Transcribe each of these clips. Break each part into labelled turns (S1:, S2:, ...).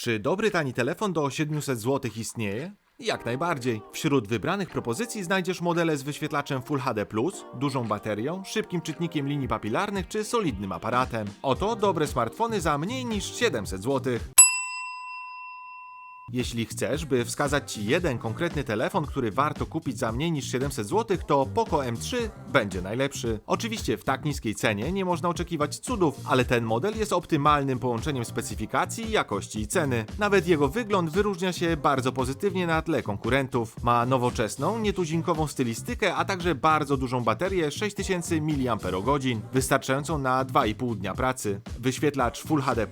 S1: Czy dobry tani telefon do 700 zł istnieje? Jak najbardziej. Wśród wybranych propozycji znajdziesz modele z wyświetlaczem Full HD+, dużą baterią, szybkim czytnikiem linii papilarnych czy solidnym aparatem. Oto dobre smartfony za mniej niż 700 zł. Jeśli chcesz, by wskazać Ci jeden konkretny telefon, który warto kupić za mniej niż 700 zł, to Poco M3 będzie najlepszy. Oczywiście w tak niskiej cenie nie można oczekiwać cudów, ale ten model jest optymalnym połączeniem specyfikacji, jakości i ceny. Nawet jego wygląd wyróżnia się bardzo pozytywnie na tle konkurentów. Ma nowoczesną, nietuzinkową stylistykę, a także bardzo dużą baterię 6000 mAh, wystarczającą na 2,5 dnia pracy. Wyświetlacz Full HD+,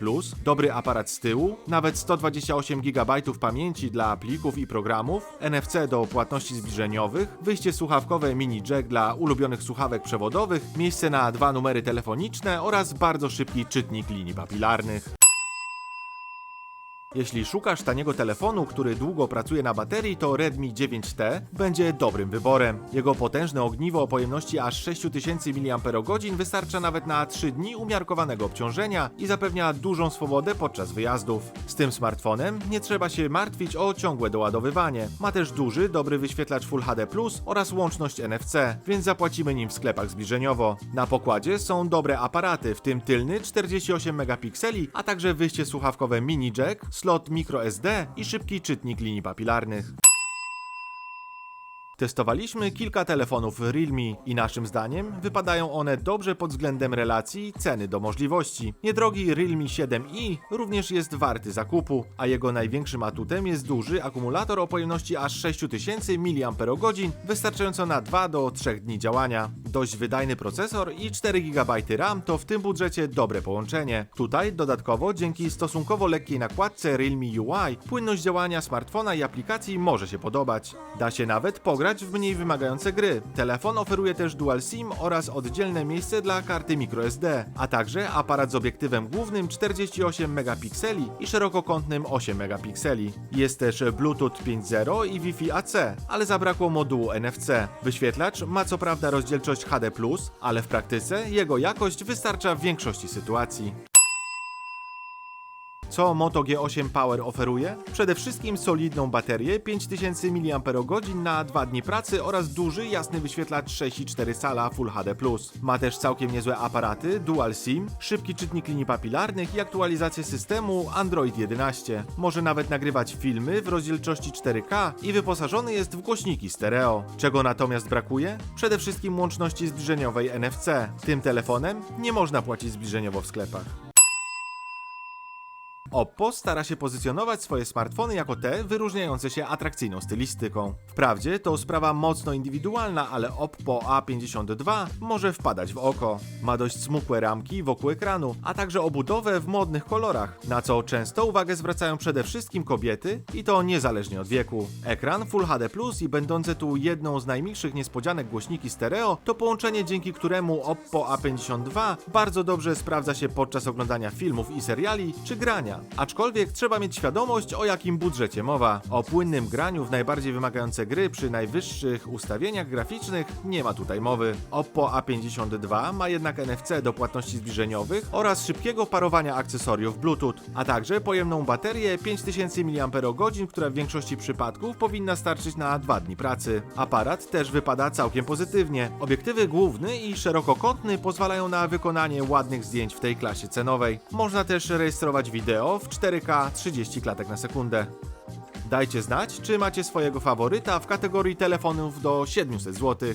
S1: dobry aparat z tyłu, nawet 128 GB pamięci dla plików i programów, NFC do płatności zbliżeniowych, wyjście słuchawkowe mini jack dla ulubionych słuchawek przewodowych, miejsce na dwa numery telefoniczne oraz bardzo szybki czytnik linii papilarnych. Jeśli szukasz taniego telefonu, który długo pracuje na baterii, to Redmi 9T będzie dobrym wyborem. Jego potężne ogniwo o pojemności aż 6000 mAh wystarcza nawet na 3 dni umiarkowanego obciążenia i zapewnia dużą swobodę podczas wyjazdów. Z tym smartfonem nie trzeba się martwić o ciągłe doładowywanie. Ma też duży, dobry wyświetlacz Full HD+, oraz łączność NFC, więc zapłacimy nim w sklepach zbliżeniowo. Na pokładzie są dobre aparaty, w tym tylny 48 megapikseli, a także wyjście słuchawkowe mini jack, slot microSD i szybki czytnik linii papilarnych. Testowaliśmy kilka telefonów Realme i naszym zdaniem wypadają one dobrze pod względem relacji ceny do możliwości. Niedrogi Realme 7i również jest warty zakupu, a jego największym atutem jest duży akumulator o pojemności aż 6000 mAh, wystarczająco na 2 do 3 dni działania. Dość wydajny procesor i 4 GB RAM to w tym budżecie dobre połączenie. Tutaj dodatkowo dzięki stosunkowo lekkiej nakładce Realme UI płynność działania smartfona i aplikacji może się podobać. Da się nawet pograć w mniej wymagające gry. Telefon oferuje też Dual SIM oraz oddzielne miejsce dla karty microSD, a także aparat z obiektywem głównym 48 megapikseli i szerokokątnym 8 megapikseli. Jest też Bluetooth 5.0 i Wi-Fi AC, ale zabrakło modułu NFC. Wyświetlacz ma co prawda rozdzielczość HD+, ale w praktyce jego jakość wystarcza w większości sytuacji. Co Moto G8 Power oferuje? Przede wszystkim solidną baterię 5000 mAh na 2 dni pracy oraz duży, jasny wyświetlacz 6,4 cala Full HD+. Ma też całkiem niezłe aparaty, Dual SIM, szybki czytnik linii papilarnych i aktualizację systemu Android 11. Może nawet nagrywać filmy w rozdzielczości 4K i wyposażony jest w głośniki stereo. Czego natomiast brakuje? Przede wszystkim łączności zbliżeniowej NFC. Tym telefonem nie można płacić zbliżeniowo w sklepach. Oppo stara się pozycjonować swoje smartfony jako te wyróżniające się atrakcyjną stylistyką. Wprawdzie to sprawa mocno indywidualna, ale Oppo A52 może wpadać w oko. Ma dość smukłe ramki wokół ekranu, a także obudowę w modnych kolorach, na co często uwagę zwracają przede wszystkim kobiety i to niezależnie od wieku. Ekran Full HD Plus i będące tu jedną z najmilszych niespodzianek głośniki stereo to połączenie dzięki któremu Oppo A52 bardzo dobrze sprawdza się podczas oglądania filmów i seriali czy grania. Aczkolwiek trzeba mieć świadomość, o jakim budżecie mowa. O płynnym graniu w najbardziej wymagające gry przy najwyższych ustawieniach graficznych nie ma tutaj mowy. Oppo A52 ma jednak NFC do płatności zbliżeniowych oraz szybkiego parowania akcesoriów Bluetooth, a także pojemną baterię 5000 mAh, która w większości przypadków powinna starczyć na 2 dni pracy. Aparat też wypada całkiem pozytywnie. Obiektywy główny i szerokokątny pozwalają na wykonanie ładnych zdjęć w tej klasie cenowej. Można też rejestrować wideo w 4K 30 klatek na sekundę. Dajcie znać, czy macie swojego faworyta w kategorii telefonów do 700 zł.